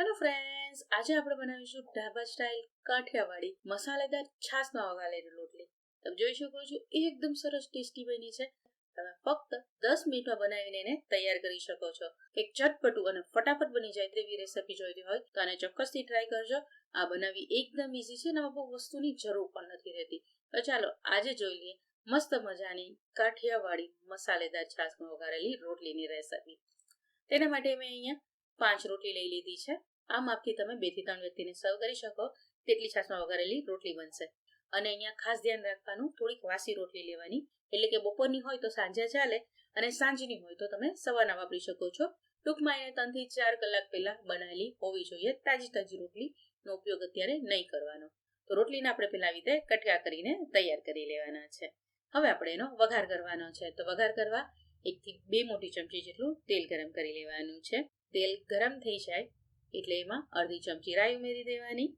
Hello friends આજે આપણે બનાવીશું ઢાબા સ્ટાઇલ કાઠિયાવાડી મસાલેદાર છાસમાં વઘારેલી રોટલી. તમે જોઈ શકો છો, એકદમ સરસ ટેસ્ટી બની છે. તમે ફક્ત દસ મિનિટમાં બનાવીને એને તૈયાર કરી શકો છો. એક ચટપટું અને ફટાફટ બની જાય તેવી રેસીપી જોઈતી હોય તો આને ચોક્કસથી ટ્રાય કરજો. આ બનાવવી એકદમ ઇઝી છે અને બહુ વસ્તુની જરૂર પણ નથી રહેતી. તો ચાલો, આજે જોઈ લઈએ મસ્ત મજાની કાઠિયાવાડી મસાલેદાર છાસમાં વઘારેલી રોટલીની રેસીપી તેના માટે મેં અહીંયા પાંચ રોટલી લઈ લીધી છે. આ માપથી તમે બેથી ત્રણ વ્યક્તિને સર્વ કરી શકો, તેટલી છાશમાં વઘારેલી રોટલી બનશે. અને અહીંયા ખાસ ધ્યાન રાખવાનું, થોડીક વાસી રોટલી લેવાની. એટલે કે બપોરની હોય તો સાંજે ચાલે અને સાંજની હોય તો તમે સવારના વાપરી શકો છો. ટૂંકમાં એને ત્રણથી ચાર કલાક પહેલા બનાવેલી હોવી જોઈએ, તાજી તાજી રોટલીનો ઉપયોગ અત્યારે નહીં કરવાનો. તો રોટલીને આપણે પેલા રીતે કટકા કરીને તૈયાર કરી લેવાના છે. હવે આપણે એનો વઘાર કરવાનો છે. તો વઘાર કરવા એકથી બે મોટી ચમચી જેટલું તેલ ગરમ કરી લેવાનું છે. તેલ ગરમ થઈ જાય એટલે એમાં અડધી ચમચી રાઈ ઉમેરી દેવાની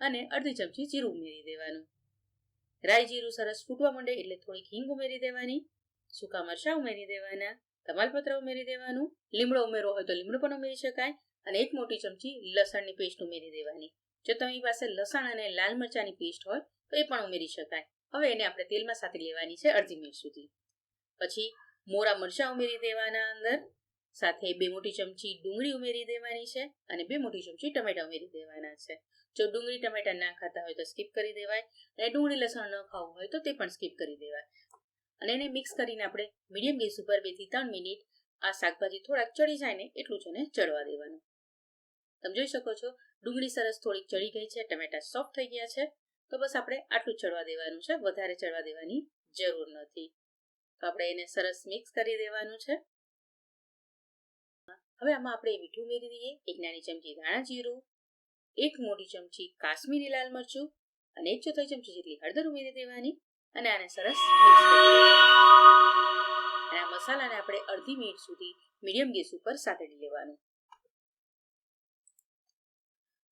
અને અડધી ચમચી જીરું ઉમેરી દેવાનું. રાઈ જીરું સરસ ફૂટવા માંડે એટલે થોડીક હિંગ ઉમેરી દેવાની, સૂકા મરચાં ઉમેરી દેવાના, તમાલપત્ર ઉમેરી દેવાનું, લીમડો ઉમેરવો હોય તો લીમડો પણ ઉમેરી શકાય અને એક મોટી ચમચી લસણની પેસ્ટ ઉમેરી દેવાની. જો તમારી પાસે લસણ અને લાલ મરચાંની પેસ્ટ હોય તો એ પણ ઉમેરી શકાય. હવે એને આપણે તેલમાં સાથે લેવાની છે અડધી મિનિટ સુધી. પછી મોરા મરચાં ઉમેરી દેવાના અંદર સાથે બે મોટી ચમચી ડુંગળી ઉમેરી દેવાની છે અને બે મોટી ચમચી ટમેટા ઉમેરી દેવાના છે. જો ડુંગળી ટમેટા ના ખાતા હોય તો સ્કીપ કરી દેવાય અને ડુંગળી લસણ ન ખાવું હોય તો તે પણ સ્કીપ કરી દેવાય. અને એને મિક્સ કરીને આપણે મીડિયમ ગેસ ઉપર બેથી ત્રણ મિનિટ આ શાકભાજી થોડાક ચડી જાય ને એટલું જ એને ચડવા દેવાનું. તમે જોઈ શકો છો, ડુંગળી સરસ થોડીક ચડી ગઈ છે, ટમેટા સોફ્ટ થઈ ગયા છે, તો બસ આપણે આટલું ચડવા દેવાનું છે, વધારે ચડવા દેવાની જરૂર નથી. તો આપણે એને સરસ મિક્સ કરી દેવાનું છે. હવે આમાં આપણે મીઠું ઉમેરી દઈએ. એક નાની ચમચી ધાણા જીરું, એક મોટી ચમચી કાશ્મીરી લાલ મરચું અને એક ચોથાઈ ચમચી જેટલી હળદર ઉમેરી દેવાની અને આને સરસ મિક્સ અને આ મસાલાને આપણે અડધી મિનિટ સુધી મીડિયમ ગેસ ઉપર સાતડી લેવાનું.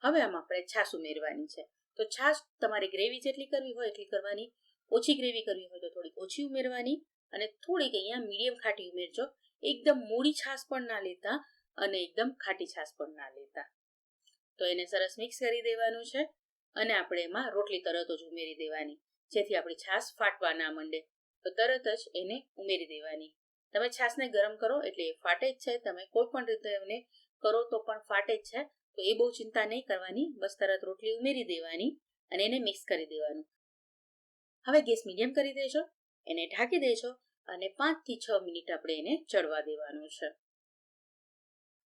હવે આમાં આપણે છાશ ઉમેરવાની છે. તો છાશ તમારે ગ્રેવી જેટલી કરવી હોય એટલી કરવાની. ઓછી ગ્રેવી કરવી હોય તો થોડી ઓછી ઉમેરવાની અને થોડીક અહીંયા મીડિયમ ખાટી ઉમેરજો. એકદમ મૂળી છાશ પણ ના લેતા અને એકદમ ખાટી છાશ પણ ના લેતા. તો એને સરસ મિક્સ કરી દેવાનું છે અને આપણે એમાં રોટલી તરત જ ઉમેરી દેવાની. જેથી આપણી છાશ ફાટવા ના માંડે. તો તરત જ એને ઉમેરી દેવાની. તમે છાશને ગરમ કરો એટલે એ ફાટે જ છે. તમે કોઈ પણ રીતે એને કરો તો પણ ફાટે જ છે. તો એ બહુ ચિંતા નહીં કરવાની. બસ તરત રોટલી ઉમેરી દેવાની અને એને મિક્સ કરી દેવાનું. હવે ગેસ મીડિયમ કરી દેજો. એને ઢાંકી દેજો અને પાંચથી છ મિનિટ આપણે એને ચડવા દેવાનું છે.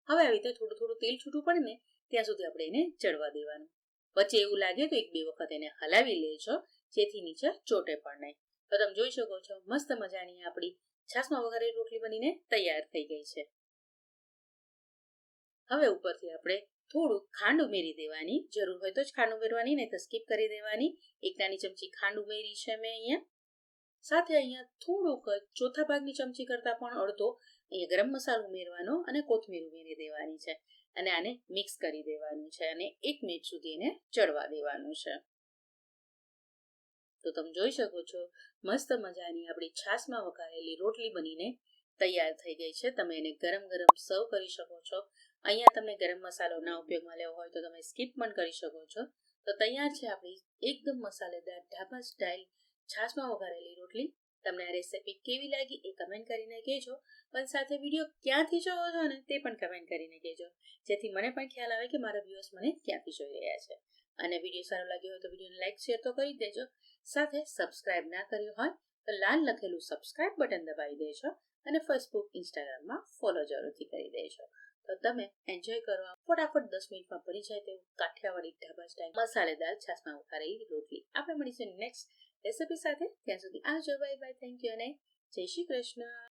હવે આવી રીતે થોડું થોડું તેલ છૂટું પડે ને ત્યાં સુધી આપણે એને ચડવા દેવાનું. વચ્ચે એવું લાગે તો એક બે વખત એને હલાવી લેજો, જેથી નીચે ચોટે પણ નહીં. તો તમે જોઈ શકો છો, મસ્ત મજાની આપણી છાસમાં વઘારેલી રોટલી બનીને તૈયાર થઈ ગઈ છે. હવે ઉપરથી આપણે થોડું ખાંડ ઉમેરી દેવાની જરૂર હોય તો જ ખાંડ ઉમેરવાની, નહીં તો સ્કીપ કરી દેવાની. એક નાની ચમચી ખાંડ ઉમેરી છે મેં અહીંયા. સાથે અહીંયા થોડુંક ચોથા ભાગની ચમચી કરતાં પણ અડધો અહીંયા ગરમ મસાલો ઉમેરવાનો અને કોથમીર ઉમેરી દેવાની છે. અને આને મિક્સ કરી દેવાનું છે અને એક મિનિટ સુધી એને ચડવા દેવાનું છે. તો તમે જોઈ શકો છો, મસ્ત મજાની આપણી છાશમાં વઘારેલી રોટલી બનીને તૈયાર થઈ ગઈ છે. તમે એને ગરમ ગરમ સર્વ કરી શકો છો. અહીંયા તમે ગરમ મસાલો ના ઉપયોગમાં લેવો હોય તો તમે સ્કીપ પણ કરી શકો છો. તો તૈયાર છે આપણી એકદમ મસાલેદાર ઢાબા સ્ટાઇલ છાશમાં વઘારેલી રોટલી. તમને આ રેસીપી કેવી લાગી એ કમેન્ટ કરીને કહેજો. પણ સાથે વીડિયો ક્યાંથી જોવો છો ને તે પણ કમેન્ટ કરીને કહેજો. જેથી મને પણ ખ્યાલ આવે કે મારા વ્યૂઅર્સ મને ક્યાંથી જોઈ રહ્યા છે. અને વીડિયો સારો લાગ્યો હોય તો વિડીયોને લાઈક શેર તો કરી દેજો. સાથે સબસ્ક્રાઇબ ના કર્યું હોય તો લાલ લખેલું સબસ્ક્રાઇબ બટન દબાવી દેજો અને ફેસબુક ઇન્સ્ટાગ્રામમાં ફોલો જરૂરથી કરી દેજો. તો તમે એન્જોય કરવા ફટાફટ દસ મિનિટમાં બની જાય તેવું કાઠિયાવાડી ઢાબા સ્ટાઇલ મસાલેદાર છાસમાં ઉખારેલી રોટલી. આપણે મળીશું નેક્સ્ટ રેસીપી સાથે ત્યાં સુધી આવજો બાય બાય થેન્ક યુ અને જય શ્રી કૃષ્ણ.